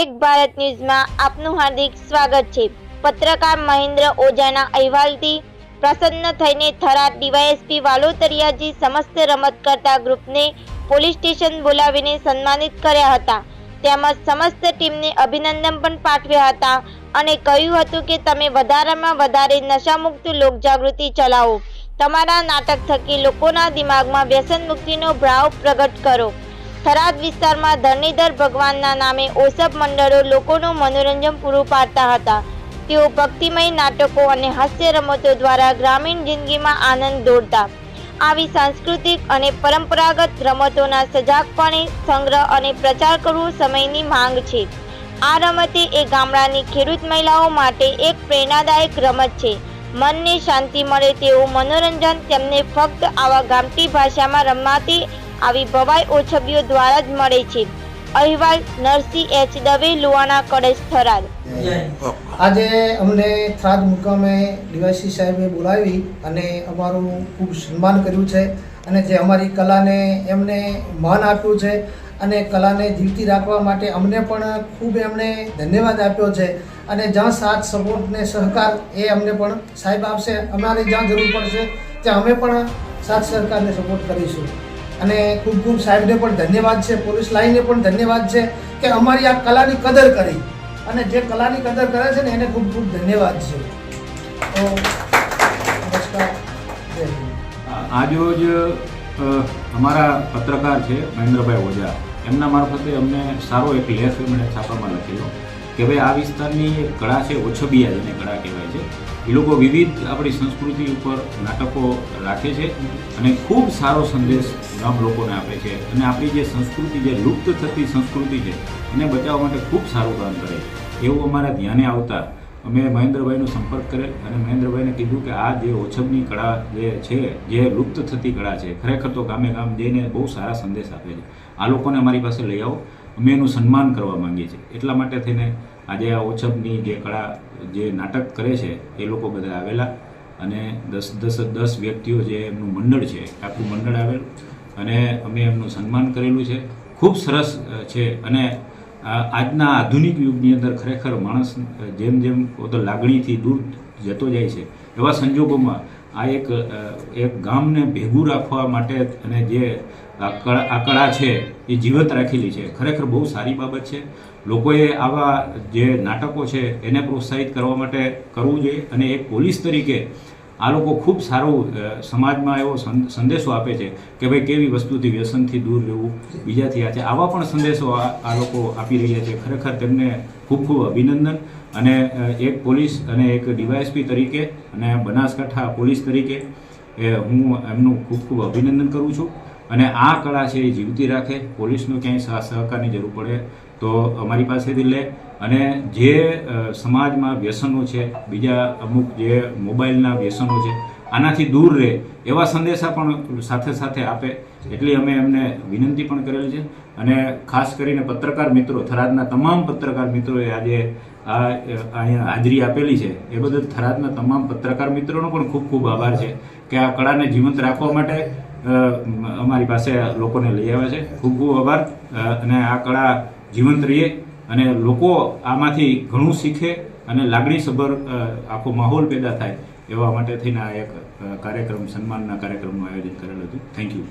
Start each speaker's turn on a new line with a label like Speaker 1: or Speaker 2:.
Speaker 1: એક ભારત ન્યૂઝમાં આપનું હાર્દિક સ્વાગત છે. પત્રકાર મહેન્દ્ર ઓઝાના અહેવાલથી પ્રસન્ન થઈને થરાદ ડીવાયએસપી વાલોતરિયાજી સમસ્ત રમત કરતા ગ્રુપને પોલીસ સ્ટેશન બોલાવીને સન્માનિત કર્યા હતા. તેમજ સમસ્ત ટીમને અભિનંદન પણ પાઠવ્યા હતા અને કહ્યું હતું કે તમે વધારામાં વધારે નશામુક્ત લોકજાગૃતિ ચલાવો. તમારા નાટક થકી લોકોના દિમાગમાં વ્યસન મુક્તિનો ભાવ પ્રગટ કરો. થરાદ વિસ્તારમાં ધરણીધર ભગવાનના નામે ઓસબ મંડળો લોકોનું મનોરંજન પૂરું પાડતા હતા. તેઓ ભક્તિમય નાટકો અને હાસ્ય રમતો દ્વારા ગ્રામીણ જિંદગીમાં આનંદ દોડતા આવી સાંસ્કૃતિક અને પરંપરાગત રમતોના સજાગપણે સંગ્રહ અને પ્રચાર કરવો સમયની માંગ છે. આ રમતે એ ગામડાની ખેડૂત મહિલાઓ માટે એક પ્રેરણાદાયક રમત છે. મનને શાંતિ મળે તેવું મનોરંજન તેમને ફક્ત આવા ગામઠી ભાષામાં રમાતી આવી ભવાઈ ઓછબીઓ દ્વારા જ મળે છે. અહેવાલ નરસિંહ એચ. દવે, લુવાણા કળશ થરાદ.
Speaker 2: આજે અમને થરાદ મુકામે ડીવાયસી સાહેબે બોલાવી અને અમારું ખૂબ સન્માન કર્યું છે અને જે અમારી કલાને એમને માન આપ્યું છે અને કલાને જીવતી રાખવા માટે અમને પણ ખૂબ એમણે ધન્યવાદ આપ્યો છે અને જ્યાં સાથ સપોર્ટ ને સહકાર એ અમને પણ સાહેબ આપશે. અમારે જ્યાં જરૂર પડશે ત્યાં અમે પણ સાથ સહકારને સપોર્ટ કરીશું. અને ખૂબ ખૂબ સાહેબને પણ ધન્યવાદ છે, પોલીસ લાઈને પણ ધન્યવાદ છે કે અમારી આ કલાની કદર કરી. અને જે કલાની કદર કરે છે ને એને ખૂબ ખૂબ ધન્યવાદ છે. તો નમસ્કાર.
Speaker 3: આજરોજ અમારા પત્રકાર છે મહેન્દ્રભાઈ ઓઝા. એમના મારફતે અમને સારો એક લેખ એમણે છાપામાં લખેલો. કે ભાઈ આ વિસ્તારની કળા છે ઓછબિયા જેને કળા કહેવાય છે. એ લોકો વિવિધ આપણી સંસ્કૃતિ ઉપર નાટકો રાખે છે અને ખૂબ સારો સંદેશ ગામ લોકોને આપે છે. અને આપણી જે સંસ્કૃતિ જે લુપ્ત થતી સંસ્કૃતિ છે, એને બચાવવા માટે ખૂબ સારું કામ કરે એવું અમારા ધ્યાને આવતા અમે મહેન્દ્રભાઈનો સંપર્ક કરેલ અને મહેન્દ્રભાઈને કીધું કે આ જે ઓછબની કળા જે છે, જે લુપ્ત થતી કળા છે, ખરેખર તો ગામે ગામ જઈને બહુ સારા સંદેશ આપે છે. આ લોકોને અમારી પાસે લઈ આવો. અમે એનું સન્માન કરવા માંગીએ છીએ. એટલા માટે થઈને આજે આ ઓછબની જે કળા, જે નાટક કરે છે, એ લોકો બધા આવેલા અને દસ દસ દસ વ્યક્તિઓ જે એમનું મંડળ છે આખું મંડળ આવેલું અને અમે એમનું સન્માન કરેલું છે. ખૂબ સરસ છે અને આજના આધુનિક યુગની અંદર ખરેખર માણસ જેમ જેમ પોતે લાગણીથી દૂર જતો જાય છે, એવા સંજોગોમાં આ એક એક ગામને ભેગું રાખવા માટે અને જે આ કળા છે એ જીવંત રાખેલી છે. ખરેખર બહુ સારી બાબત છે. લોકોએ આવા જે નાટકો છે એને પ્રોત્સાહિત કરવા માટે કરવું જોઈએ અને એક પોલીસ તરીકે આ લોકો ખૂબ સારો સમાજમાં એવો સંદેશો આપે છે કે ભાઈ કેવી વસ્તુથી વ્યસનથી દૂર રહેવું, બીજાથી આ છે. આવા પણ સંદેશો આ લોકો આપી રહ્યા છે. ખરેખર તેમને ખૂબ ખૂબ અભિનંદન અને એક પોલીસ અને એક ડીવાયએસપી તરીકે અને બનાસકાંઠા પોલીસ તરીકે, એ હું એમનું ખૂબ ખૂબ અભિનંદન કરું છું. અને આ કળા છે એ જીવતી રાખે. પોલીસનો ક્યાંય સહ- સહકારની જરૂર પડે તો અમારી પાસેથી લે. અને જે સમાજમાં વ્યસનો છે, બીજા અમુક જે મોબાઈલના વ્યસનો છે, આનાથી દૂર રહે, એવા સંદેશા પણ સાથે સાથે આપે. એટલી અમે એમને વિનંતી પણ કરેલી છે. અને ખાસ કરીને પત્રકાર મિત્રો, થરાદના તમામ પત્રકાર મિત્રોએ આજે આ અહીંયા હાજરી આપેલી છે. એ બદલ થરાદના તમામ પત્રકાર મિત્રોનો પણ ખૂબ ખૂબ આભાર છે કે આ કળાને જીવંત રાખવા માટે અમારી પાસે લોકોને લઈ આવ્યા છે. ખૂબ ખૂબ આભાર અને આ કળા જીવંત રહીએ. અને લોકો આમાંથી ઘણું શીખે અને લાગણીસભર આખો માહોલ પેદા થાય એવા માટે થઈને આ એક કાર્યક્રમ, સન્માનના કાર્યક્રમનું આયોજન કરેલું હતું. Thank you